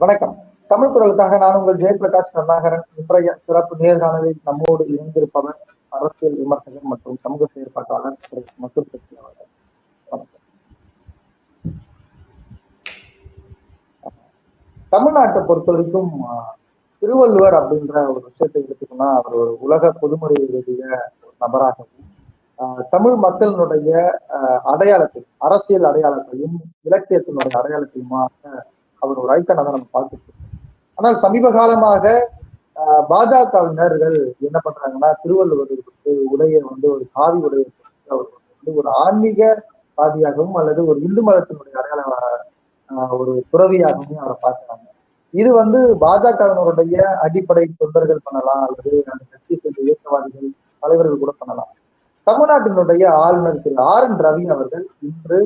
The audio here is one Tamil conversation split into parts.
வணக்கம். தமிழ் குரலுக்காக நான் உங்கள் ஜெயபிரகாஷ் கருணாகரன். இன்றைய சிறப்பு நேர்காணலில் நம்மோடு இணைந்திருப்பவர் அரசியல் விமர்சகர் மற்றும் சமூக செயற்பாட்டாளர் திரு. மசூர் சக்தி அவர்கள். தமிழ்நாட்டை பொறுத்த வரைக்கும் திருவள்ளுவர் அப்படின்ற ஒரு விஷயத்தை எடுத்துக்கோன்னா அவர் ஒரு உலக பொதுமுறை எழுதிய ஒரு நபராகவும் ஆஹ், தமிழ் மக்களினுடைய அடையாளத்தை அரசியல் அடையாளத்தையும் இலக்கியத்தினுடைய அடையாளத்தையுமாக அவர் ஒரு ஐக்கனாக நம்ம பார்த்துட்டு ஆனால் சமீப காலமாக பாஜகவினர்கள் என்ன பண்றாங்கன்னா திருவள்ளுவர் வந்து உடைய வந்து ஒரு காவி உடைய அவர் வந்து ஒரு ஆன்மீக சாதியாகவும் அல்லது ஒரு இந்து மதத்தினுடைய அடையாள ஆஹ், ஒரு துறவியாகவும் அவரை பார்க்கிறாங்க. இது வந்து பாஜகவினருடைய அடிப்படை தொண்டர்கள் பண்ணலாம் அல்லது அந்த கட்சி சேர்ந்த இயக்கவாதிகள் தலைவர்கள் கூட பண்ணலாம். தமிழ்நாட்டினுடைய ஆளுநர் திரு ஆர் என் ரவி அவர்கள் இன்று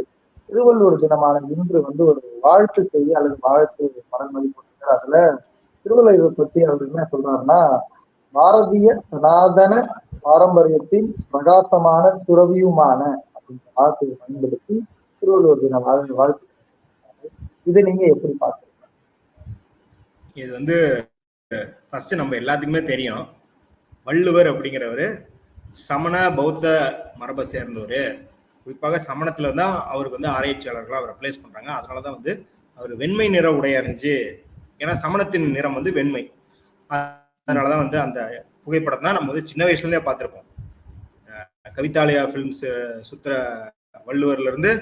திருவள்ளுவர் தினமான இன்று வந்து ஒரு வாழ்த்து செய்தி அல்லது வாழ்த்து மரண்மதி கொடுத்தார் அதுல திருவள்ளுவர் பத்தி அவர் என்ன சொல்றாருன்னா பாரதிய சனாதன பாரம்பரியத்தின் பிரகாசமான துறவியுமான அப்படின்ற வார்த்தையை பயன்படுத்தி திருவள்ளுவர் தின வாழ்த்து வாழ்த்து இதை நீங்க எப்படி பாக்குறீங்க இது வந்து ஃபர்ஸ்ட் நம்ம எல்லாத்துக்குமே தெரியும். வள்ளுவர் அப்படிங்கிறவர் சமண பௌத்த மரபை சேர்ந்தவர். குறிப்பாக சமணத்தில் தான் அவருக்கு வந்து ஆராய்ச்சியாளர்களாக அவரை பிளேஸ் பண்ணுறாங்க அதனால தான் வந்து அவர் வெண்மை நிற உடைய அணிஞ்சு ஏன்னா சமணத்தின் நிறம் வந்து வெண்மை. அதனால தான் வந்து அந்த புகைப்படம் தான் நம்ம வந்து சின்ன வயசுலேருந்தே பார்த்துருப்போம். கவிதாலயா ஃபிலிம்ஸ் சுத்திர வள்ளுவர்லேருந்து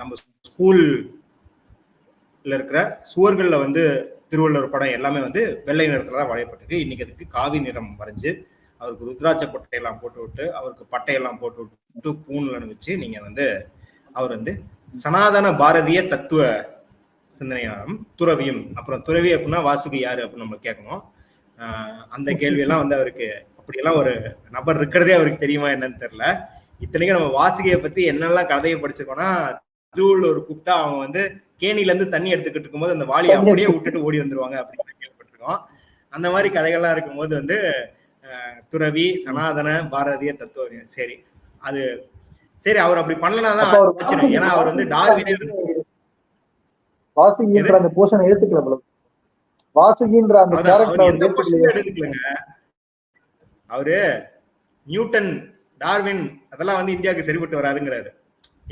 நம்ம ஸ்கூலில் இருக்கிற சுவர்களில் வந்து திருவள்ளுவர் படம் எல்லாமே வந்து வெள்ளை நிறத்தில் தான் வரையப்பட்டிருக்கு. இன்னைக்கு அதுக்கு காவி நிறம் வரைஞ்சு அவருக்கு ருத்ராட்ச பட்டையெல்லாம் போட்டு விட்டு அவருக்கு பட்டையெல்லாம் போட்டு விட்டு பூணுலன்னு வச்சு நீங்க வந்து அவர் வந்து சனாதன பாரதிய தத்துவ சிந்தனையாளம் துறவியும் அப்புறம் துறவி அப்படின்னா வாசுகி யாரு அப்படின்னு நம்ம கேட்கணும் அந்த கேள்வியெல்லாம் வந்து அவருக்கு அப்படியெல்லாம் ஒரு நபர் இருக்கிறதே அவருக்கு தெரியுமா என்னன்னு தெரியல இத்தனைக்கும் நம்ம வாசுகியை பத்தி என்னெல்லாம் கதையை படிச்சிருக்கோம்னா திருவள்ளூர் கூப்பிட்டா அவங்க வந்து கேணில இருந்து தண்ணி எடுத்துக்கிட்டு இருக்கும்போது அந்த வாளியை அப்படியே விட்டுட்டு ஓடி வந்துருவாங்க அப்படின்னு கேள்விப்பட்டிருக்கோம். அந்த மாதிரி கதைகள்லாம் இருக்கும்போது வந்து துறவி சனாதன பாரதிய தத்துவம் சரி. அது சரி அவர் அப்படி பண்ணலனாதான் அப்ப அவர் பிரச்சனை. ஏன்னா அவர் வந்து டார்வினியர் வாசுகின்ற அந்த போஷனை எடுத்துக்கல வாசுகின்ற அந்த கேரக்டர் எந்த கொஸ்டினும் எடுத்துக்கலங்க? அவரு நியூட்டன் டார்வின் அதெல்லாம் வந்து இந்தியாவுக்கு சரிப்பட்டு வராருங்கிறாரு.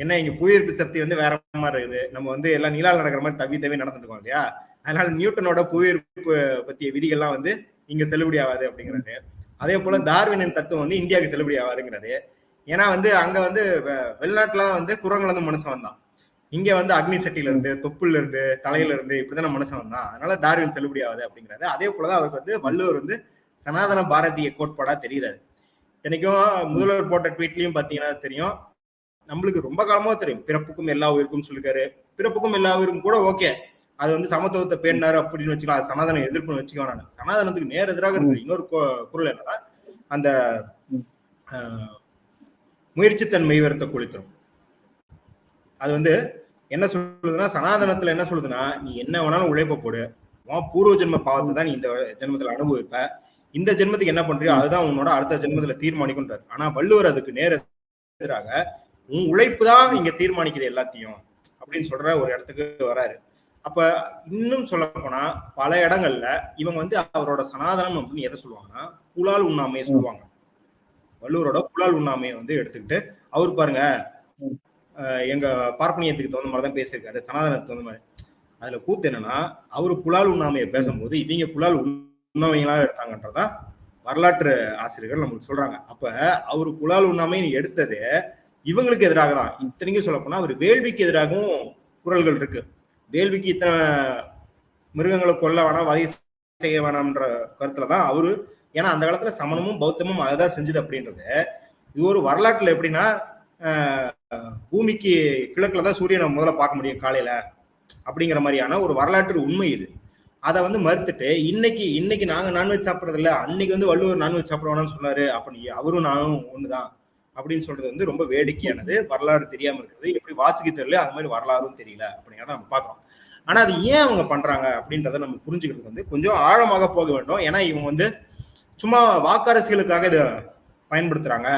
என்ன இங்க புவியீர்ப்பு சக்தி வந்து வேற மாதிரி இருக்குது. நம்ம வந்து எல்லாம் நிலால் நடக்கிற மாதிரி தவி தவி நடந்துட்டு இருக்கோம் இல்லையா? அதனால நியூட்டனோட புவியீர்ப்பு பத்திய விதிகள்லாம் வந்து இங்க செல்லுபடி ஆகாது அப்படிங்கிறாரு. அதே போல டார்வினின் தத்துவம் வந்து இந்தியாவுக்கு செல்லுபடி ஆகாதுங்கிறது. ஏன்னா வந்து அங்க வந்து வெ- வந்து குரங்குல இருந்து மனுஷன் வந்தான் இங்க வந்து அக்னி சட்டில இருந்து தொப்புல இருந்து தலையில இருந்து இப்படிதான் மனுஷன் வந்தான். அதனால டார்வின் செல்லுபடி ஆகாது அப்படிங்கிறாரு அதே போலதான் அவருக்கு வந்து வள்ளுவர் வந்து சனாதன பாரதிய கோட்பாடா தெரியுறாரு. என்னைக்கும் முதல்வர் போட்ட ட்வீட்லயும் பாத்தீங்கன்னா தெரியும். நம்மளுக்கு ரொம்ப காலமா தெரியும். பிறப்புக்கும் எல்லா உயிருக்கும் சொல்லிருக்காரு. பிறப்புக்கும் எல்லா உயிருக்கும் கூட ஓகே. அது வந்து சமத்துவத்தை பேணினாரு அப்படின்னு வச்சுக்கலாம். அது சனாதன எதிர்ப்புன்னு வச்சுக்க வேணாம் சனாதனத்துக்கு நேர் எதிராக இருக்கு இன்னொரு குரல் என்னன்னா அந்த ஆஹ், முயற்சித்தன்மை வருத்த குளித்தரும் அது வந்து என்ன சொல்லுதுன்னா சனாதனத்துல என்ன சொல்லுதுன்னா நீ என்ன வேணாலும் உழைப்ப போடு. உன் பூர்வ ஜென்ம பாவத்தை தான் நீ இந்த ஜென்மத்துல அனுபவிப்ப. இந்த ஜென்மத்துக்கு என்ன பண்றியோ அதுதான் உன்னோட அடுத்த ஜென்மத்துல தீர்மானிக்கும்ன்றார். ஆனா வள்ளுவர் அதுக்கு நேர எதிராக உன் உழைப்பு தான் இங்க தீர்மானிக்குது எல்லாத்தையும் அப்படின்னு சொல்ற ஒரு இடத்துக்கு வராரு. அப்ப இன்னும் சொல்ல போனா பல இடங்கள்ல இவங்க வந்து அவரோட சனாதனம் அப்படின்னு எதை சொல்லுவாங்கன்னா புலால் உண்ணாமையை சொல்லுவாங்க. வள்ளுவரோட புலால் உண்ணாமையை வந்து எடுத்துக்கிட்டு அவர் பாருங்க அஹ் எங்க பார்ப்பனியத்துக்கு தகுந்த மாதிரி தான் பேசியிருக்காரு சனாதனத்துக்கு தகுந்த மாதிரி. அதுல கூத்து என்னன்னா அவரு புலால் உண்ணாமையை பேசும்போது இவங்க புலால் உண்ணாமைகளா இருக்காங்கன்றதான் வரலாற்று ஆசிரியர்கள் நமக்கு சொல்றாங்க. அப்ப அவரு புலால் உண்ணாமை எடுத்தது இவங்களுக்கு எதிராக தான் இத்தனைக்கும் சொல்ல போனா அவர் வேள்விக்கு எதிராகவும் குரல்கள் இருக்கு. வேள்விக்கு இத்தனை மிருகங்களை கொல்ல வேணாம் வதை செய்ய வேணாம்ன்ற கருத்துல தான் அவரு ஏன்னா அந்த காலத்துல சமணமும் பௌத்தமும் அதை தான் செஞ்சது அப்படின்றது. இது ஒரு வரலாற்றுல எப்படின்னா பூமிக்கு கிழக்குல தான் சூரியனை முதல்ல பார்க்க முடியும் காலையில அப்படிங்கிற மாதிரியான ஒரு வரலாற்று உண்மை இது. அதை வந்து மறுத்துட்டு இன்னைக்கு இன்னைக்கு நாங்க நான்வெஜ் சாப்பிட்றது இல்லை அன்னைக்கு வந்து வள்ளுவர் நான்வெஜ் சாப்பிட வேணாம்னு சொன்னாரு அப்படி அவரும் நானும் ஒண்ணுதான். அப்படின்னு சொல்றது வந்து ரொம்ப வேடிக்கையானது வரலாறு தெரியாம இருக்கிறது. எப்படி வாசிக்க தெரியல அது மாதிரி வரலாறும் தெரியல அப்படிங்கிறத நம்ம பார்க்கறோம். ஆனா அது ஏன் அவங்க பண்றாங்க அப்படின்றத நம்ம புரிஞ்சுக்கிறதுக்கு வந்து கொஞ்சம் ஆழமாக போக வேண்டும். ஏன்னா இவங்க வந்து சும்மா வாக்கரசியலுக்காக இதை பயன்படுத்துறாங்க.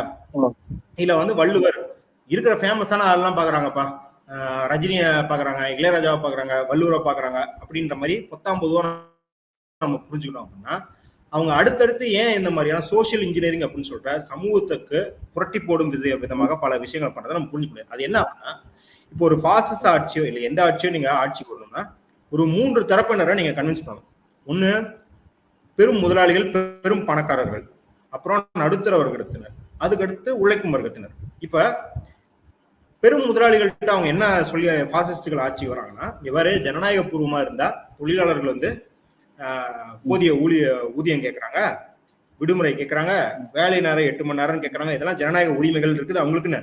இல்ல வந்து வள்ளுவர் இருக்கிற ஃபேமஸான ஆள்லாம் பாக்குறாங்கப்பா. ரஜினியை பாக்குறாங்க இளையராஜாவை பாக்குறாங்க வள்ளுவரை பாக்குறாங்க அப்படின்ற மாதிரி பொத்தாம் பொதுவாக நம்ம புரிஞ்சுக்கணும் அப்படின்னா அவங்க அடுத்தடுத்து ஏன் இந்த மாதிரியான சோஷியல் இன்ஜினியரிங் அப்படின்னு சொல்ற சமூகத்துக்கு புரட்டி போடும் வித- விதமாக பல விஷயங்களை பண்றதை நம்ம புரிஞ்சுக்க முடியாது அது என்ன அப்படின்னா இப்போ ஒரு பாசிச ஆட்சியோ இல்லை எந்த ஆட்சியோ நீங்க ஆட்சி போடணும்னா ஒரு மூன்று தரப்பினரை நீங்க கன்வின்ஸ் பண்ணணும். ஒண்ணு பெரும் முதலாளிகள் பெரும் பணக்காரர்கள் அப்புறம் நடுத்தர வர்க்கத்தினர் அதுக்கடுத்து உழைக்கும் வர்க்கத்தினர் இப்ப பெரும் முதலாளிகள்கிட்ட அவங்க என்ன சொல்லி பாசிஸ்டுகள் ஆட்சி வராங்கன்னா இவரே ஜனநாயக பூர்வமா இருந்தா தொழிலாளர்கள் வந்து போதிய ஊழிய ஊதியம் கேட்குறாங்க விடுமுறை கேட்குறாங்க வேலை நேரம் எட்டு மணி நேரம்னு கேட்குறாங்க இதெல்லாம் ஜனநாயக உரிமைகள் இருக்குது. அவங்களுக்குன்னு.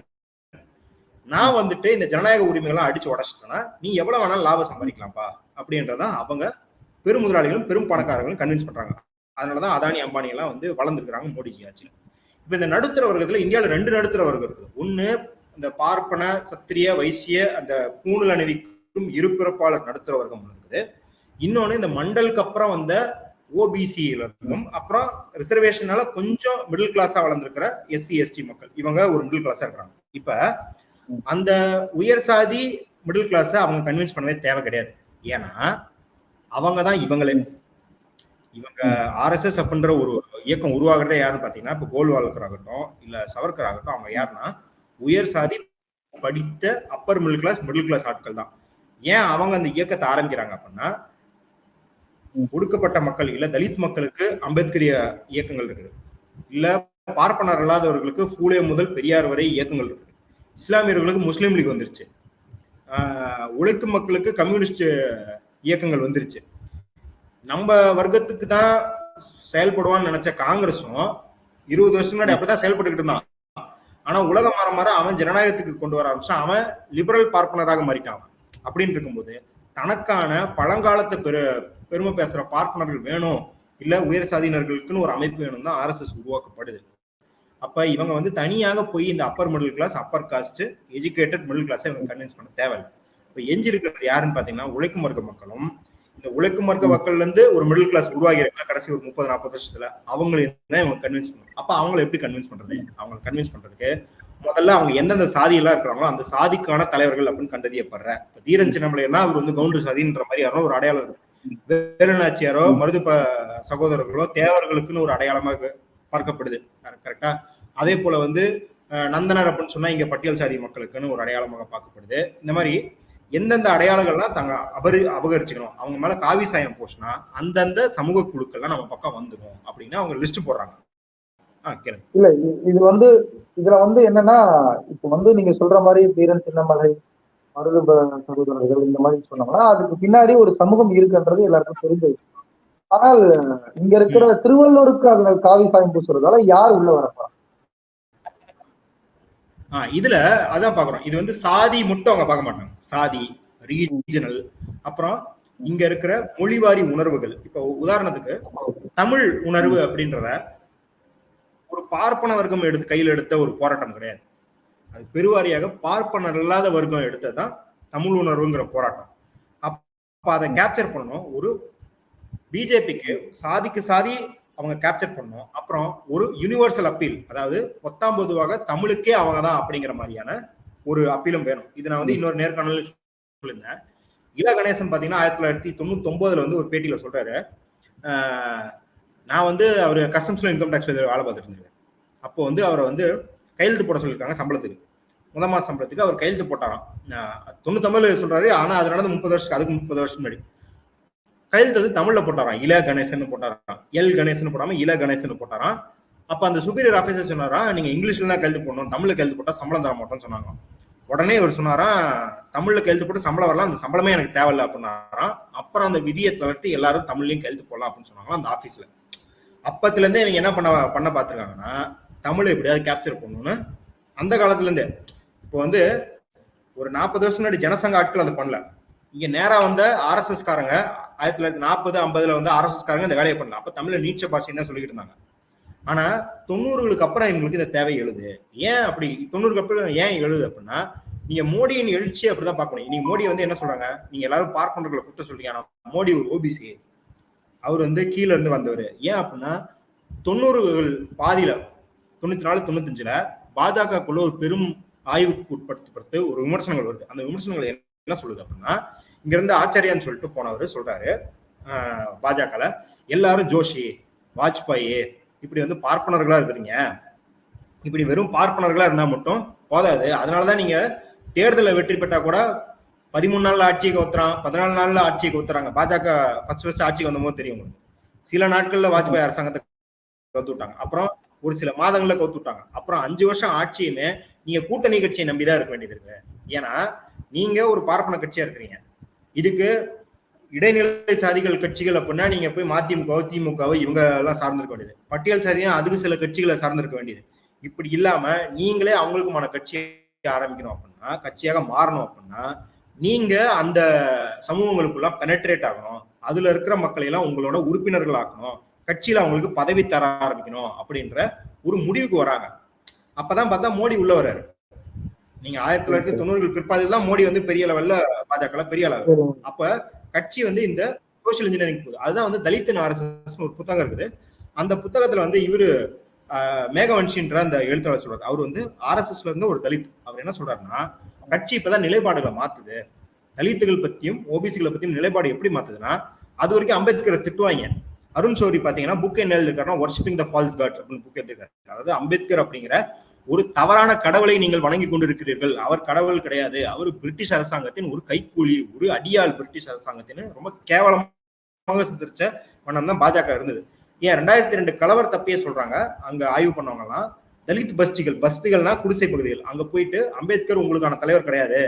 நான் வந்துட்டு இந்த ஜனநாயக உரிமைகள்லாம் அடிச்சு உடச்சிட்டேன்னா நீ எவ்வளவு வேணாலும் லாபம் சம்பாதிக்கலாம்ப்பா அப்படின்றதான் அவங்க பெரும் முதலாளிகளும் பெரும் பணக்காரர்களும் கன்வின்ஸ் பண்றாங்க. அதனாலதான் அதானி அம்பானி எல்லாம் வந்து வளர்ந்துருக்காங்க மோடிஜி ஆட்சியில். இப்ப இந்த நடுத்தர வர்க்கத்துல இந்தியாவில் ரெண்டு நடுத்தர வர்க்கம் இருக்குது. ஒண்ணு இந்த பார்ப்பன சத்திரிய வைசிய அந்த பூணுல அணிவிக்கும் இருபிறப்பாளர் நடுத்தர வர்க்கம் இருக்குது. இன்னொன்று இந்த மண்டலுக்கு அப்புறம் வந்த ஓபிசியில இருக்கும் அப்புறம் ரிசர்வேஷனால கொஞ்சம் மிடில் கிளாஸா வளர்ந்துருக்கிற எஸ்சி எஸ்டி மக்கள். இவங்க ஒரு மிடில் கிளாஸா இருக்கிறாங்க. இப்ப அந்த உயர் சாதி மிடில் கிளாஸை அவங்க கன்வின்ஸ் பண்ணவே தேவை கிடையாது. ஏன்னா அவங்க தான் இவங்களே. இவங்க ஆர்எஸ்எஸ் அப்படின்ற ஒரு இயக்கம் உருவாகிறதே யாருன்னு பாத்தீங்கன்னா இப்போ கோல்வால்கர் ஆகட்டும் இல்ல சவர்கர் ஆகட்டும் அவங்க யாருன்னா உயர் சாதி படித்த upper middle class middle class ஆட்கள் தான். ஏன் அவங்க அந்த இயக்கத்தை ஆரம்பிக்கிறாங்க அப்படின்னா ஒடுக்கப்பட்ட மக்கள் இல்ல தலித் மக்களுக்கு அம்பேத்கரிய இயக்கங்கள் இருக்குது. இல்ல பார்ப்பனர் அல்லாதவர்களுக்கு ஃபூலே முதல் பெரியார் வரை இயக்கங்கள் இருக்குது. இஸ்லாமியர்களுக்கு முஸ்லீம் லீக் வந்துருச்சு. ஆஹ் உழைக்கும் மக்களுக்கு கம்யூனிஸ்ட் இயக்கங்கள் வந்துருச்சு. நம்ம வர்க்கத்துக்கு தான் செயல்படுவான்னு நினைச்ச காங்கிரஸும் இருபது வருஷம் முன்னாடி அப்படிதான் செயல்பட்டுக்கிட்டு இருந்தான். ஆனா உலகம் மாற மாற அவன் ஜனநாயகத்துக்கு கொண்டு வர ஆரம்பிச்சான். அவன் லிபரல் பார்ப்பனராக மாறிட்டான். அப்படின்னு இருக்கும்போது தனக்கான பழங்காலத்தை பெரு பெருமை பேசுற பார்ப்பனர்கள் வேணும். இல்ல உயர் சாதியினர்களுக்குன்னு ஒரு அமைப்பு வேணும் தான் ஆர்எஸ்எஸ் உருவாக்கப்படுது. அப்ப இவங்க வந்து தனியாக போய் இந்த upper middle class upper caste educated middle கிளாஸை இவங்க கன்வின்ஸ் பண்ண தேவையில்லை. இப்ப எஞ்சி இருக்கிறது யாருன்னு பாத்தீங்கன்னா உழைக்கும் வர்க்க மக்களும். இந்த உழைக்கும் வர்க்க மக்கள்ல இருந்து ஒரு மிடில் கிளாஸ் உருவாகி இருக்க கடைசி ஒரு முப்பது நாற்பது வருஷத்துல? அவங்களையும் தான் இவங்க கன்வின்ஸ் பண்ணணும் அப்ப அவங்களை எப்படி கன்வின்ஸ் பண்றது? அவங்களை கன்வின்ஸ் பண்றதுக்கு முதல்ல அவங்க எந்தெந்த சாதி எல்லாம் இருக்கிறாங்களோ அந்த சாதிக்கான தலைவர்கள் அப்படின்னு கண்டறியப்படுற. இப்ப தீரன் சின்னமலைனா அவர் வந்து கவுண்டர் சாதின்ற மாதிரி யாரோ ஒரு அடையாளம் இருக்கு. வேலுநாச்சியாரோ ப சகோதரர்களோ தேவர்களுக்குன்னு ஒரு அடையாளமாக பார்க்கப்படுது. கரெக்டா அதே போல வந்து நந்தனர் அப்படின்னு சொன்னா இங்க பட்டியல் சாதி மக்களுக்குன்னு ஒரு அடையாளமாக பார்க்கப்படுது. இந்த மாதிரி எந்தெந்த அடையாளங்கள்லாம் தாங்க அபரி அபகரிச்சுக்கணும் அவங்க மேல காவி சாயம் போச்சுன்னா அந்தந்த சமூக குழுக்கள்லாம் நம்ம பக்கம் வந்துரும் அப்படின்னு அவங்க லிஸ்ட் போடுறாங்க. இல்ல இது வந்து இதுல வந்து என்னன்னா இப்ப வந்து நீங்க சொல்ற மாதிரி வீரன் சின்னமலை மருது சகோதரர்கள் இந்த மாதிரி சொன்னாங்கன்னா அதுக்கு பின்னாடி ஒரு சமூகம் இருக்குன்றது எல்லாருக்கும் தெரிஞ்சது. ஆனால் இங்க இருக்கிற திருவள்ளூருக்கு அதுல காவி சாயம் பூசுறதால யார் உள்ள வரப்பா இதுல அதான் பாக்குறோம் இது வந்து சாதி மட்டும் அவங்க பார்க்க மாட்டாங்க. சாதி ரீஜனல் அப்புறம் இங்க இருக்கிற மொழிவாரி உணர்வுகள். இப்ப உதாரணத்துக்கு தமிழ் உணர்வு அப்படின்றத ஒரு பார்ப்பன வர்க்கம் எடுத்து கையில் எடுத்த ஒரு போராட்டம் கிடையாது. அது பெருவாரியாக பார்ப்பனர் இல்லாத வர்க்கம் எடுத்ததுதான் தமிழ் உணர்வுங்கிற போராட்டம். அப்ப அதை கேப்சர் பண்ணணும். ஒரு பிஜேபிக்கு சாதிக்கு சாதி அவங்க கேப்சர் பண்ணணும். அப்புறம் ஒரு யூனிவர்சல் அப்பீல் அதாவது பத்தாம் பொதுவாக தமிழுக்கே அவங்க தான் அப்படிங்கிற மாதிரியான ஒரு அப்பீலும் வேணும். இது நான் வந்து இன்னொரு நேர்காணல் சொல்லியிருந்தேன். இள கணேசன் பார்த்தீங்கன்னா ஆயிரத்தி தொள்ளாயிரத்தி தொண்ணூத்தி ஒன்பதுல வந்து ஒரு பேட்டியில சொல்றாரு. நான் வந்து அவர் கஸ்டம்ஸ்ல இன்கம் டேக்ஸ் வேலை பார்த்துட்டு இருந்தேன். அப்போ வந்து அவரை வந்து கையெழுத்து போட சொல்லியிருக்காங்க சம்பளத்துக்கு. முத மாச சம்பளத்துக்கு அவர் கையெழுத்து போட்டாராம். ஆஹ் சொல்றாரு ஆனா அது நடந்து முப்பது வருஷத்துக்கு அதுக்கு முப்பது வருஷம் முன்னாடி. கையெழுத்து வந்து தமிழ்ல போட்டாராம். இல கணேசன் போட்டாராம். எல் கணேசன் போடாம இல கணேசன் போட்டாராம். அப்ப அந்த சுப்பீரியர் ஆஃபீஸர் சொன்னாரா நீங்க இங்கிலீஷ்ல தான் கையெழுத்து போடணும் தமிழ்ல கையெழுத்து போட்டா சம்பளம் தர மாட்டோம்னு சொன்னாங்க உடனே இவர் சொன்னாராம் தமிழ்ல கையெழுத்து போட்டு சம்பளம் வரலாம் அந்த சம்பளமே எனக்கு தேவையில்லை அப்படின்னாராம். அப்புறம் அந்த விதியை தளர்த்து எல்லாரும் தமிழ்லயும் கையெழுத்து போடலாம் அப்படின்னு சொன்னாங்களா அந்த ஆபீஸ்ல அப்பத்துல இருந்தே இவங்க என்ன பண்ண பண்ண பார்த்துருக்காங்கன்னா தமிழை எப்படியாவது கேப்சர் பண்ணணும்னு அந்த காலத்துலேருந்தே. இப்போ வந்து ஒரு நாற்பது வருஷம் முன்னாடி ஜனசங்க ஆட்கள் அதை பண்ணல. இங்கே நேராக வந்த ஆர்எஸ்எஸ்காரங்க ஆயிரத்தி தொள்ளாயிரத்தி நாற்பது ஐம்பதுல வந்து ஆர்எஸ்எஸ்காரங்க இந்த வேலையை பண்ணல. அப்போ தமிழில் நீச்ச பாஷைன்னு தான் சொல்லிக்கிட்டு இருந்தாங்க. ஆனால் தொண்ணூறுகளுக்கு அப்புறம் இவங்களுக்கு இந்த தேவை எழுது. ஏன் அப்படி தொண்ணூறுக்கு அப்புறம் ஏன் எழுது அப்படின்னா நீங்கள் மோடியின் எழுச்சி அப்படிதான் பார்க்கணும். நீங்கள் மோடி வந்து என்ன சொல்கிறாங்க நீங்கள் எல்லாரும் பார்ப்பனர்களை குற்றம் சொல்றீங்க. ஆனால் மோடி ஒரு ஓபிசி அவர் வந்து கீழே இருந்து வந்தவர். ஏன் அப்படின்னா தொண்ணூறுகள் பாதியில் தொண்ணூத்தி நாலு தொண்ணூத்தஞ்சுல பாஜகக்குள்ள ஒரு பெரும் ஆய்வுக்கு உட்படுத்தப்பட்டு ஒரு விமர்சனங்கள் வருது. அந்த விமர்சனங்கள் என்ன சொல்லுது அப்படின்னா இங்க இருந்து ஆச்சாரியான்னு சொல்லிட்டு போனவர் சொல்றாரு பாஜகல எல்லாரும் ஜோஷி வாஜ்பாயி இப்படி வந்து பார்ப்பனர்களா இருக்கிறீங்க. இப்படி வெறும் பார்ப்பனர்களா இருந்தா மட்டும் போதாது. அதனாலதான் நீங்க தேர்தலில் வெற்றி பெற்றா கூட பதிமூணு நாள்ல ஆட்சிக்கு கவுத்துறான் பதினாலு நாள்ல ஆட்சிக்கு கவுத்துறாங்க. பாஜக ஃபர்ஸ்ட் ஃபர்ஸ்ட் ஆட்சிக்கு வந்தபோது தெரியும் உங்களுக்கு. சில நாட்கள்ல வாஜ்பாய் அரசாங்கத்தை கவுத்து விட்டாங்க அப்புறம் ஒரு சில மாதங்களில் கவுத்து விட்டாங்க. அப்புறம் அஞ்சு வருஷம் ஆட்சியுமே நீங்க கூட்டணி கட்சியை நம்பிதான் இருக்க வேண்டியது இருக்கு. ஏன்னா நீங்க ஒரு பார்ப்பன கட்சியா இருக்கிறீங்க. இதுக்கு இடைநிலை சாதிகள் கட்சிகள் அப்படின்னா நீங்க போய் மதிமுக திமுகவை இவங்க எல்லாம் சார்ந்திருக்க வேண்டியது. பட்டியல் சாதியும் அதுக்கு சில கட்சிகளை சார்ந்திருக்க வேண்டியது. இப்படி இல்லாம நீங்களே அவங்களுக்குமான கட்சியை ஆரம்பிக்கணும் அப்படின்னா கட்சியாக மாறணும் அப்படின்னா நீங்க அந்த சமூகங்களுக்குள்ள பெனட்ரேட் ஆகணும். அதுல இருக்கிற மக்களை எல்லாம் உங்களோட உறுப்பினர்கள் ஆக்கணும் கட்சியில அவங்களுக்கு பதவி தர ஆரம்பிக்கணும் அப்படின்ற ஒரு முடிவுக்கு வராங்க. அப்பதான் பார்த்தா மோடி உள்ள வர்றாரு. நீங்க ஆயிரத்தி தொள்ளாயிரத்தி தொண்ணூறுகள் பிற்பாதில் தான் மோடி வந்து பெரிய லெவல்ல பாஜக பெரிய அளவு. அப்ப கட்சி வந்து இந்த சோசியல் இன்ஜினியரிங் போகுது அதுதான் வந்து தலித் ஆர்எஸ்எஸ் ஒரு புத்தகம் இருக்குது. அந்த புத்தகத்துல வந்து இவரு மேகவன்ஷின்ற அந்த எழுத்தாளர் சொல்றாரு. அவர் வந்து ஆர்எஸ்எஸ்ல இருந்து ஒரு தலித். அவர் என்ன சொல்றாருன்னா கட்சி இப்பதான் நிலைப்பாடுகளை மாத்துது. தலித்துகள் பத்தியும் ஓபிசிகளை பத்தியும் நிலைப்பாடு எப்படி மாத்துதுன்னா அது வரைக்கும் அம்பேத்கரை திட்டுவாங்க. அருண் சௌரி பாத்தீங்கன்னா புக் என்ன எழுதிருக்காருன்னா ஒர்ஷிப்பிங் த ஃபால்ஸ் காட் அப்படின்னு புக் எழுதிருக்காரு அதாவது அம்பேத்கர் அப்படிங்கிற ஒரு தவறான கடவுளை நீங்கள் வணங்கி கொண்டிருக்கிறீர்கள். அவர் கடவுள் கிடையாது. அவர் பிரிட்டிஷ் அரசாங்கத்தின் ஒரு கைக்கூலி ஒரு அடியாள் பிரிட்டிஷ் அரசாங்கத்தின் ரொம்ப கேவலமாக சித்தரிச்ச வண்ணம் தான் பாஜக இருந்தது. ஏன்? ரெண்டாயிரத்தி ரெண்டு கலவர் தப்பையே சொல்றாங்க. அங்க ஆய்வு பண்ணவங்க எல்லாம் தலித் பஸ்திகள் பஸ்திகள்னா குடிசை பகுதிகள். அங்க போயிட்டு அம்பேத்கர் உங்களுக்கான தலைவர் கிடையாது.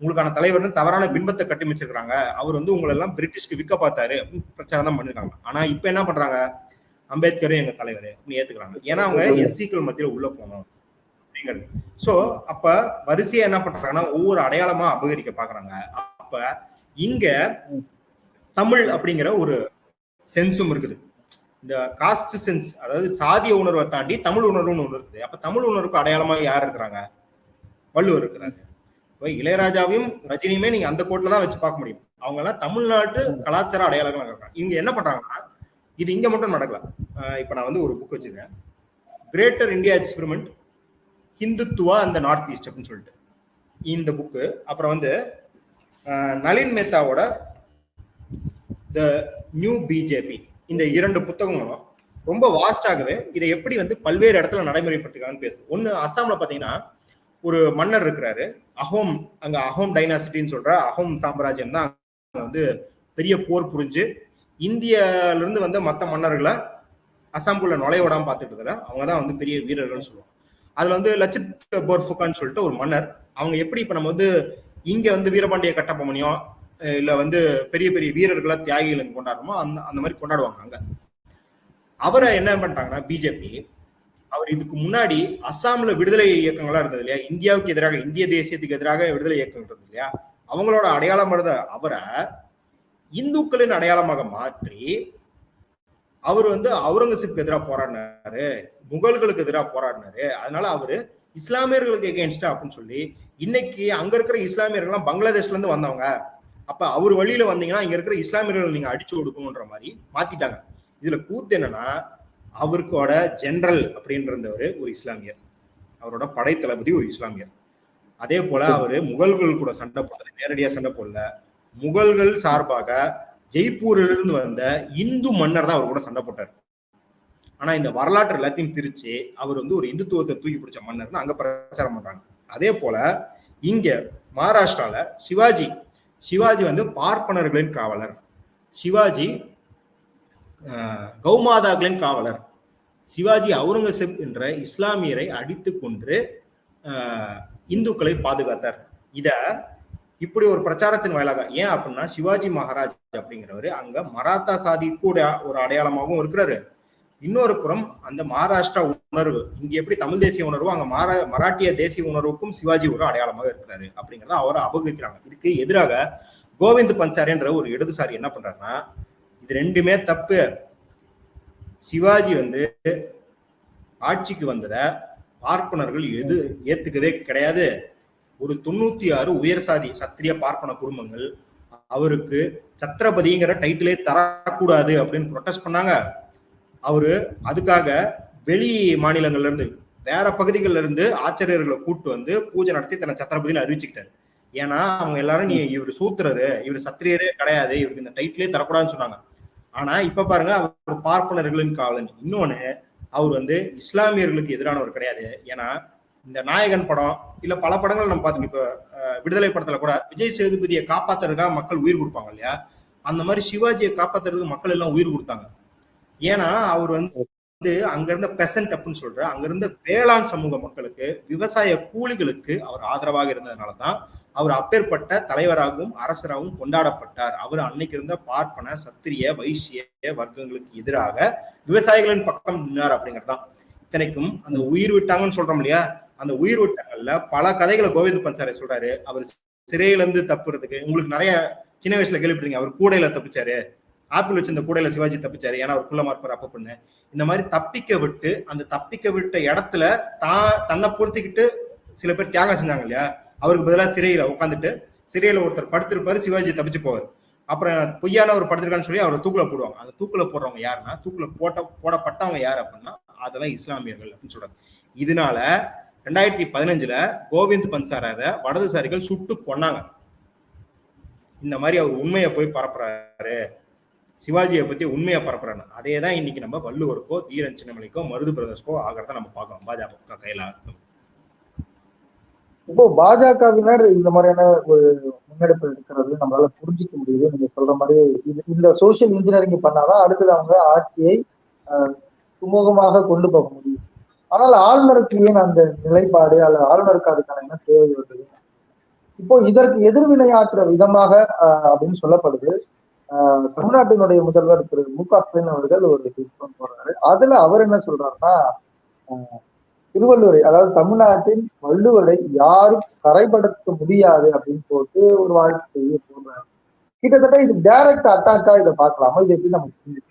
உங்களுக்கான தலைவர்னு தவறான பின்பத்தை கட்டமைச்சிருக்கிறாங்க அவர் வந்து உங்களை எல்லாம் பிரிட்டிஷ்க்கு விற்க பார்த்தாரு அப்படின்னு பிரச்சாரம் தான் பண்ணிருக்காங்க. ஆனா இப்ப என்ன பண்றாங்க? அம்பேத்கரும் எங்க தலைவர் அப்படின்னு ஏத்துக்கிறாங்க. ஏன்னா அவங்க எஸ்சிக்கள் மத்தியில உள்ள போகணும் அப்படிங்கிறது. சோ அப்ப வரிசையா என்ன பண்றாங்கன்னா ஒவ்வொரு அடையாளமா அபகரிக்க பாக்குறாங்க. அப்ப இங்க தமிழ் அப்படிங்கிற ஒரு சென்ஸும் இருக்குது. இந்த காஸ்ட் சென்ஸ் அதாவது சாதிய உணர்வை தாண்டி தமிழ் உணர்வுன்னு ஒன்று இருக்குது. அப்ப தமிழ் உணர்வுக்கு அடையாளமா யார் இருக்கிறாங்க? வள்ளுவர் இருக்கிறாங்க இப்போ இளையராஜாவையும் ரஜினியுமே நீங்க அந்த கோட்ல தான் வச்சு பார்க்க முடியும். அவங்க எல்லாம் தமிழ்நாட்டு கலாச்சார அடையாளங்கள் இருக்காங்க. இவங்க என்ன பண்றாங்கன்னா இது இங்க மட்டும் நடக்கல. இப்போ நான் வந்து ஒரு புக் வச்சிருக்கேன். கிரேட்டர் இந்தியா எக்ஸ்பெரிமெண்ட் ஹிந்துத்துவா அந்த நார்த் ஈஸ்ட் அப்படின்னு சொல்லிட்டு. இந்த புக்கு அப்புறம் வந்து நளின் மேத்தாவோட த நியூ பிஜேபி இந்த இரண்டு புத்தகங்களும் ரொம்ப வாஸ்டாகவே இதை எப்படி வந்து பல்வேறு இடத்துல நடைமுறைப்படுத்திருக்காங்கன்னு பேசுது. ஒன்று அஸ்ஸாமில் பார்த்தீங்கன்னா ஒரு மன்னர் இருக்கிறாரு. அஹோம் அங்க அஹோம் டைனாசிட்டின்னு சொல்ற அஹோம் சாம்ராஜ்யம் தான் வந்து பெரிய போர் புரிஞ்சு இந்தியால இருந்து வந்த மற்ற மன்னர்களை அசாம்குள்ள நுழைய விடாம பார்த்துட்டு இருக்கிற அவங்க தான் வந்து பெரிய வீரர்கள்னு சொல்லுவாங்க. அதுல வந்து லச்சித் போர்ஃபுகான்னு சொல்லிட்டு ஒரு மன்னர். அவங்க எப்படி இப்ப நம்ம வந்து இங்க வந்து வீரபாண்டிய கட்டபொம்மனியோ இல்ல வந்து பெரிய பெரிய வீரர்களா தியாகிகள் கொண்டாடுறோமோ அந்த அந்த மாதிரி கொண்டாடுவாங்க அங்க. அவரை என்ன பண்றாங்கன்னா பிஜேபி அவர் இதுக்கு முன்னாடி அஸ்ஸாம்ல விடுதலை இயக்கங்களா இருந்தது இல்லையா? இந்தியாவுக்கு எதிராக இந்திய தேசியத்துக்கு எதிராக விடுதலை இயக்கம் இருந்தது இல்லையா? அவங்களோட அடையாளம் இருந்த அவரை இந்துக்களின் அடையாளமாக மாற்றி அவர் வந்து அவுரங்கசீப்க்கு எதிராக போராடினாரு முகல்களுக்கு எதிராக போராடினாரு. அதனால அவரு இஸ்லாமியர்களுக்கு எகேன்ஸ்டா அப்படின்னு சொல்லி இன்னைக்கு அங்க இருக்கிற இஸ்லாமியர்கள்லாம் பங்களாதேஷ்ல இருந்து வந்தவங்க. அப்ப அவர் வழியில வந்தீங்கன்னா இங்க இருக்கிற இஸ்லாமியர்கள் நீங்க அடிச்சு கொடுக்கணுன்ற மாதிரி மாத்திட்டாங்க. இதுல கூத்து என்னன்னா அவருக்கோட ஜெனரல் அப்படின்றவர் ஒரு இஸ்லாமியர். அவரோட படை தளபதி ஒரு இஸ்லாமியர். அதே போல அவர் முகல்கள் கூட சண்டை போடல நேரடியாக சண்டை போடல. முகல்கள் சார்பாக ஜெய்ப்பூரிலிருந்து வந்த இந்து மன்னர் தான் அவர் கூட சண்டை போட்டார். ஆனா இந்த வரலாற்று எல்லாத்தையும் திரிச்சு அவர் வந்து ஒரு இந்துத்துவத்தை தூக்கி பிடிச்ச மன்னர்னு அங்க பிரச்சாரம் பண்றாங்க. அதே போல இங்க மகாராஷ்டிரால சிவாஜி சிவாஜி வந்து பார்ப்பனர்களின் காவலர். சிவாஜி கௌமாதாக்களின் காவலர். சிவாஜி அவுரங்கசீப் என்ற இஸ்லாமியரை அடித்து கொன்று இந்துக்களை பாதுகாத்தார். இத இப்படி ஒரு பிரச்சாரத்தின் வாயிலாக ஏன் அப்படின்னா சிவாஜி மகாராஜ் அப்படிங்கிறவர் அங்க மராத்தா சாதி கூட ஒரு அடையாளமாகவும் இருக்கிறாரு. இன்னொரு புறம் அந்த மகாராஷ்டிரா உணர்வு இங்க எப்படி தமிழ் தேசிய உணர்வு அங்க மாரா மராட்டிய தேசிய உணர்வுக்கும் சிவாஜி ஒரு அடையாளமாக இருக்கிறாரு அப்படிங்கிறத அவரை அபகரிக்கிறாங்க. இதுக்கு எதிராக கோவிந்த் பன்சாரின்ற ஒரு இடதுசாரி என்ன பண்றாருன்னா இது ரெண்டுமே தப்பு. சிவாஜி வந்து ஆட்சிக்கு வந்ததை பார்ப்பனர்கள் எது ஏத்துக்கவே கிடையாது. ஒரு தொண்ணூத்தி ஆறு உயர் சாதி சத்திரிய பார்ப்பன குடும்பங்கள் அவருக்கு சத்ரபதிங்கிற டைட்டிலே தரக்கூடாது அப்படின்னு ப்ரொட்டஸ்ட் பண்ணாங்க. அவரு அதுக்காக வெளி மாநிலங்கள்ல இருந்து வேற பகுதிகளில் இருந்து ஆச்சரியர்களை கூட்டு வந்து பூஜை நடத்தி தன்னை சத்திரபதினு அறிவிச்சுக்கிட்டாரு. ஏன்னா அவங்க எல்லாரும் நீ இவர் சூத்திரரு இவர் சத்திரியரே கிடையாது இவருக்கு இந்த டைட்டிலே தரக்கூடாதுன்னு சொன்னாங்க. ஆனா இப்ப பாருங்க அவர் பார்ப்பனர்களின் காவலன். இன்னொன்னு அவர் வந்து இஸ்லாமியர்களுக்கு எதிரானவர் கிடையாது. ஏன்னா இந்த நாயகன் படம் இல்ல பல படங்கள் நம்ம பார்த்து இப்ப விடுதலை படத்துல கூட விஜய் சேதுபதியை காப்பாத்துறதுக்காக மக்கள் உயிர் கொடுப்பாங்க இல்லையா? அந்த மாதிரி சிவாஜியை காப்பாத்துறதுக்கு மக்கள் எல்லாம் உயிர் கொடுத்தாங்க. ஏன்னா அவர் வந்து வந்து அங்க இருந்த பெசன்ட் அப்படின்னு சொல்ற அங்க இருந்த வேளாண் சமூக மக்களுக்கு விவசாய கூலிகளுக்கு அவர் ஆதரவாக இருந்ததுனால தான் அவர் அப்பேற்பட்ட தலைவராகவும் அரசராகவும் கொண்டாடப்பட்டார். அவர் அன்னைக்கு இருந்த பார்ப்பன சத்திரிய வைசிய வர்க்கங்களுக்கு எதிராக விவசாயிகளின் பக்கம் நின்னார் அப்படிங்கிறது தான் இத்தனைக்கும் அந்த உயிர் விட்டாங்கன்னு சொல்றோம் இல்லையா? அந்த உயிர் விட்டாங்கல்ல பல கதைகளை கோவிந்த் பஞ்சாரை சொல்றாரு. அவர் சிறையில இருந்து தப்புறதுக்கு உங்களுக்கு நிறைய சின்ன வயசுல கேள்விப்பட்டீங்க அவர் கூடையில தப்பிச்சாரு. ஆப்பிள் வச்சு இந்த கூடையில சிவாஜி தப்பிச்சாரு. ஏன்னா அவர் குள்ள மார்ப்பார் அப்ப பண்ணு. இந்த மாதிரி தப்பிக்க விட்டு அந்த தப்பிக்க விட்ட இடத்துல தான் தன்னை பொறுத்திக்கிட்டு சில பேர் தியாகம் செஞ்சாங்க இல்லையா? அவருக்கு பதிலாக சிறையில உட்காந்துட்டு சிறையில ஒருத்தர் படுத்திருப்பாரு சிவாஜி தப்பிச்சு போவார். அப்புறம் பொய்யான ஒரு படுத்திருக்கான்னு சொல்லி அவரை தூக்குல போடுவாங்க. அந்த தூக்குல போடுறவங்க யாருன்னா தூக்குல போட்ட போடப்பட்டவங்க யார் அப்படின்னா அதெல்லாம் இஸ்லாமியர்கள் அப்படின்னு சொல்றாங்க. இதனால ரெண்டாயிரத்தி பதினஞ்சுல கோவிந்த் பன்சாராவை வடதுசாரிகள் சுட்டு கொன்னாங்க. இந்த மாதிரி அவர் உண்மையை போய் பரப்புறாரு. சிவாஜியை பத்தி உண்மையா பரப்புறாங்க அதே தான் இன்னைக்கு நம்ம வள்ளுவருக்கோ தீரன் சின்னமலைக்கோ மருது பிரதர்ஸ்க்கோ ஆகிறத நம்ம பார்க்கணும் பாஜக கையில. இப்போ பாஜகவினர் இந்த மாதிரியான ஒரு முன்னெடுப்பு எடுக்கிறது நம்மளால புரிஞ்சுக்க முடியுது. நீங்க சொல்ற மாதிரி இது இந்த சோசியல் இன்ஜினியரிங் பண்ணாதான் அடுத்தது அவங்க ஆட்சியை சுமூகமாக கொண்டு போக முடியும். ஆனால் ஆளுநருக்கு ஏன் அந்த நிலைப்பாடு அல்லது ஆளுநருக்கு அதுக்கான என்ன தேவை இப்போ இதற்கு எதிர்வினையாற்ற விதமாக அப்படின்னு சொல்லப்படுது. தமிழ்நாட்டினுடைய முதல்வர் திரு மு க ஸ்டாலின் அவர்கள் ஒரு ட்வீட் போடுறாரு அதுல அவர் என்ன சொல்றாருன்னா திருவள்ளுவரை அதாவது தமிழ்நாட்டின் வள்ளுவரை யாரும் கரைப்படுத்த முடியாது அப்படின்னு போட்டு ஒரு வாழ்க்கை செய்ய போடுறாரு. கிட்டத்தட்ட இது டைரக்ட் அட்டாக்கா இதை பார்க்கலாமா? இது எப்படி நம்ம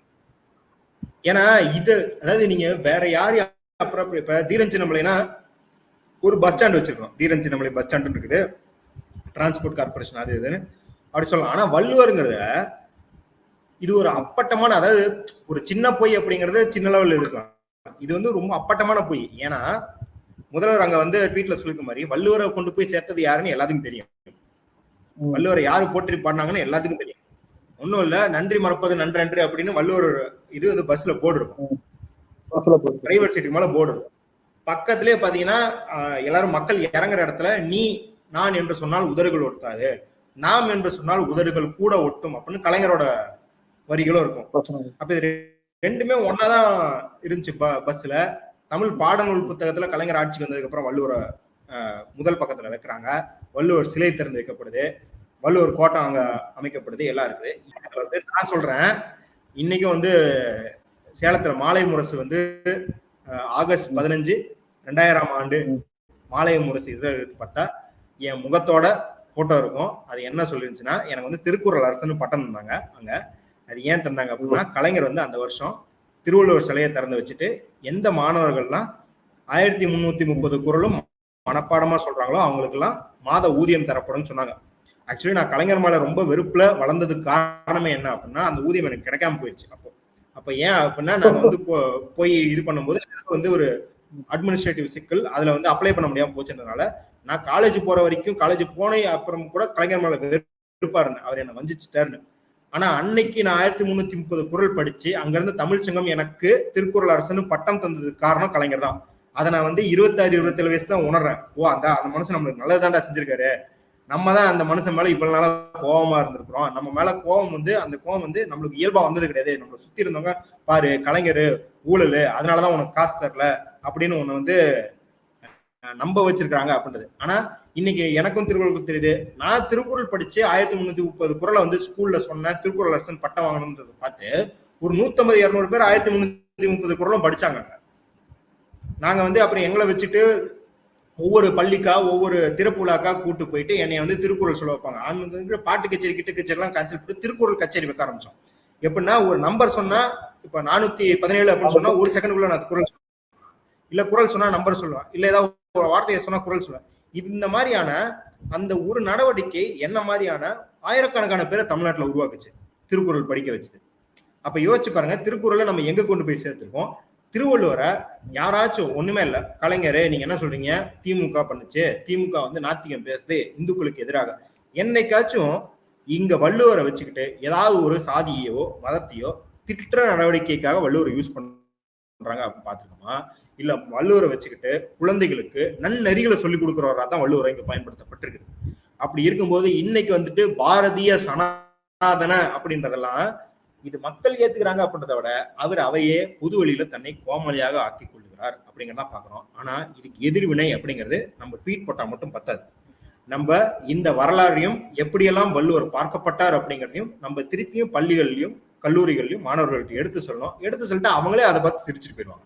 ஏன்னா இது அதாவது நீங்க வேற யார் அப்புறம் இப்ப தீரன் ஒரு பஸ் ஸ்டாண்ட் வச்சிருக்கோம். தீரன் பஸ் ஸ்டாண்ட் இருக்குது. டிரான்ஸ்போர்ட் கார்பரேஷன் அது இதுன்னு. அப்படி சொல்லலாம். ஆனா வள்ளுவருங்கிறத இது ஒரு அப்பட்டமான அதாவது ஒரு சின்ன பொய் அப்படிங்கிறது சின்ன லெவல்ல இருக்கலாம் இது வந்து ரொம்ப அப்பட்டமான பொய். ஏன்னா முதல்வர் அங்க வந்து ட்வீட்ல சொல்லிருக்க மாதிரி வள்ளுவரை கொண்டு போய் சேர்த்தது யாருன்னு எல்லாத்துக்கும் தெரியும். வள்ளுவரை யாரு போற்றி பாடினாங்கன்னு எல்லாத்துக்கும் தெரியும். ஒண்ணும் இல்ல நன்றி மறப்பது நன்றன்று அப்படின்னு வள்ளுவர் இது வந்து பஸ்ல போர்டு இருக்கும். பிரைவேட் சீட்டுக்கு மேல போர்டு இருக்கும். பக்கத்திலே பாத்தீங்கன்னா எல்லாரும் மக்கள் இறங்குற இடத்துல நீ நான் என்று சொன்னால் உதடுகள் ஒட்டாது. நாம் என்று சொன்னால் உதடுகள் கூட ஒட்டும் அப்படின்னு கலைஞரோட வரிகளும் இருக்கும். அப்ப இது ரெண்டுமே ஒன்னாதான் இருந்துச்சு ப- பஸ்ல. தமிழ் பாடநூல் புத்தகத்துல கலைஞர் ஆட்சிக்கு வந்ததுக்கு அப்புறம் வள்ளுவரை முதல் பக்கத்துல வைக்கிறாங்க. வள்ளுவர் சிலை திறந்து வைக்கப்படுது. வள்ளுவர் கோட்டம் அங்க அமைக்கப்படுது. எல்லாம் இருக்குது. வந்து நான் சொல்றேன். இன்னைக்கும் வந்து சேலத்துல மாலை முரசு வந்து ஆகஸ்ட் பதினஞ்சு ரெண்டாயிரம் ஆண்டு மாலை முரசு இதில் எடுத்து பார்த்தா என் முகத்தோட போட்டோ இருக்கும். அது என்ன சொல்லிருந்துச்சுன்னா எனக்கு வந்து திருக்குறள் அரசன்னு பட்டம் தந்தாங்க அங்க. அது ஏன் தந்தாங்க அப்படின்னா கலைஞர் வந்து அந்த வருஷம் திருவள்ளுவர் சிலையை திறந்து வச்சுட்டு எந்த மாணவர்கள்லாம் ஆயிரத்தி முன்னூத்தி முப்பது குறளும் மனப்பாடமா சொல்றாங்களோ அவங்களுக்கெல்லாம் மாத ஊதியம் தரப்படும்னு சொன்னாங்க. ஆக்சுவலி நான் கலைஞர் மேல ரொம்ப வெறுப்புல வளர்ந்ததுக்கு காரணமே என்ன அப்படின்னா அந்த ஊதியம் எனக்கு கிடைக்காம போயிடுச்சு அப்போ. அப்ப ஏன் அப்படின்னா நான் வந்து போ- போய் இது பண்ணும்போது வந்து ஒரு அட்மினிஸ்ட்ரேட்டிவ் சிக்கல் அதுல வந்து அப்ளை பண்ண முடியாம போச்சுன்றதுனால நான் காலேஜ் போற வரைக்கும் காலேஜ் போன அப்புறம் கூட கலைஞர் மேல வெறுப்பா இருந்தேன். அவர் என்ன வஞ்சிச்சுட்டாருன்னு. ஆனா அன்னைக்கு நான் ஆயிரத்தி முன்னூத்தி முப்பது குரல் படிச்சு அங்கிருந்து தமிழ் சங்கம் எனக்கு திருக்குறள் அரசன்னு பட்டம் தந்ததுக்கு காரணம் கலைஞர் தான். அதை நான் வந்து இருபத்தாறு இருபத்தேழு வயசு தான் உணர்றேன். ஓ அந்த அந்த மனுஷன் நம்மளுக்கு நல்லதாண்டா செஞ்சிருக்காரு. நம்ம தான் அந்த மனுஷன் மேல இவ்வளவு நாளா கோபமா இருந்திருக்கிறோம். நம்ம மேல கோவம் வந்து அந்த கோவம் வந்து நம்மளுக்கு இயல்பா வந்தது கிடையாது. நம்மளை சுத்தி இருந்தவங்க பாரு கலைஞர் ஊழல் அதனாலதான் உனக்கு காசு தரல அப்படின்னு உன்னை வந்து நம்ப வச்சிருக்காங்க அப்படின்றது. ஆனா இன்னைக்கு எனக்கும் திருக்குறள் தெரியுது. நான் திருக்குறள் படிச்சு ஆயிரத்தி முன்னூத்தி முப்பது குறளை வந்து ஸ்கூல்ல சொன்னேன். திருக்குறள் அரசன் பட்டம் வாங்கணும்ன்றத பார்த்து ஒரு நூத்தம்பது இருநூறு பேர் ஆயிரத்தி முன்னூத்தி முப்பது குறளும் படிச்சாங்க நாங்க வந்து அப்புறம் எங்களை வச்சுட்டு ஒவ்வொரு பள்ளிக்கா ஒவ்வொரு திறப்பு கூட்டு போயிட்டு என்னை வந்து திருக்குறள் சொல்ல வைப்பாங்க. அங்க பாட்டு கச்சேரி கிட்ட கச்சேரிலாம் கேன்சல் பண்ணி திருக்குறள் கச்சேரி வைக்க ஆரம்பிச்சோம். எப்படின்னா ஒரு நம்பர் சொன்னா இப்ப நானூத்தி பதினேழு அப்படின்னு சொன்னா ஒரு செகண்டுக்குள்ள நான் குரல் சொல்லுவேன். இல்ல குரல் சொன்னா நம்பர் சொல்லுவேன். இல்ல ஏதாவது ஒரு வார்த்தையை சொன்னா குரல் சொல்லுவேன். இந்த மாதிரியான அந்த ஒரு நடவடிக்கை என்ன மாதிரியான ஆயிரக்கணக்கான பேரை தமிழ்நாட்டில் உருவாக்குச்சு. திருக்குறள் படிக்க வச்சது. அப்ப யோசிச்சு பாருங்க திருக்குறளை நம்ம எங்க கொண்டு போய் சேர்த்துருக்கோம்? திருவள்ளுவரை யாராச்சும் ஒண்ணுமே இல்லை. கலைஞரே நீங்க என்ன சொல்றீங்க? திமுக பண்ணுச்சு. திமுக வந்து நாத்திகம் பேசுது. இந்துக்களுக்கு எதிராக. என்னைக்காச்சும் இங்க வள்ளுவரை வச்சுக்கிட்டு ஏதாவது ஒரு சாதியையோ மதத்தையோ திட்ட நடவடிக்கைக்காக வள்ளுவரை யூஸ் பண்றாங்க அப்படின்னு பாத்துக்கோமா. இல்ல வள்ளுவரை வச்சுக்கிட்டு குழந்தைகளுக்கு நன்னெறிகளை சொல்லிக் கொடுக்குறவரா தான் வள்ளுவரை இங்க பயன்படுத்தப்பட்டிருக்குது. அப்படி இருக்கும்போது இன்னைக்கு வந்துட்டு பாரதிய சனாதன அப்படின்றதெல்லாம் இது மக்கள் ஏத்துக்கிறாங்க அப்படின்றத விட அவர் அவையே பொது வழியில தன்னை கோமலியாக ஆக்கி கொள்ளுகிறார் அப்படிங்கிறத பாக்குறோம். ஆனா இதுக்கு எதிர்வினை அப்படிங்கிறது நம்ம ட்வீட் போட்டா மட்டும் பத்தாது. நம்ம இந்த வரலாறையும் எப்படியெல்லாம் வள்ளுவர் பார்க்கப்பட்டார் அப்படிங்கிறதையும் நம்ம திருப்பியும் பள்ளிகள்லையும் கல்லூரிகள்லயும் மாணவர்கள்ட்ட எடுத்து சொல்லணும். எடுத்து சொல்லிட்டு அவங்களே அதை பார்த்து சிரிச்சுட்டு போயிடுவாங்க.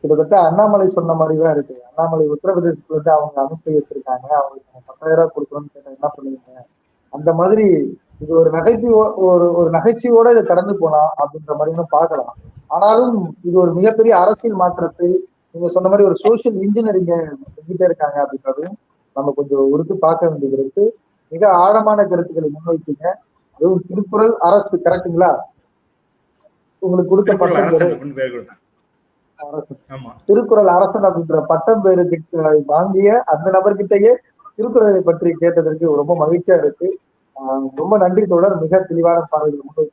கிட்டத்தட்ட அண்ணாமலை சொன்ன மாதிரி தான் இருக்கு. அண்ணாமலை உத்தரப்பிரதேசத்துல இருந்து அவங்க அனுப்பி வச்சிருக்காங்க. அவங்களுக்கு பத்தாயிரம் ரூபாய் கொடுக்கணும்னு கேட்டா என்ன பண்ணுவீங்க அந்த மாதிரி இது ஒரு நகைச்சுவோ ஒரு ஒரு நகைச்சுவோட இதை கடந்து போலாம் அப்படின்ற மாதிரி பார்க்கலாம். ஆனாலும் இது ஒரு மிகப்பெரிய அரசியல் மாற்றத்தை நீங்க சொன்ன மாதிரி ஒரு சோசியல் இன்ஜினியரிங்க செஞ்சுட்டே இருக்காங்க அப்படின்றதையும் நம்ம கொஞ்சம் உறுத்து பார்க்க வேண்டியது இருக்கு. மிக ஆழமான கருத்துக்களை முன்வைத்தீங்க. அதுவும் திருக்குறள் அரசு கரெக்டுங்களா உங்களுக்கு கொடுத்த பட்டம் திருக்குறள் அரசன் அப்படின்ற பட்டம் பேரு வாங்கிய அந்த நபர்கிட்டயே திருக்குறளை பற்றி கேட்டதற்கு ரொம்ப மகிழ்ச்சியா இருக்கு. ரொம்ப நன்றி தொடர் மிக தெளிவான பார்வைகள் உங்க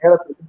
நேரத்திற்கு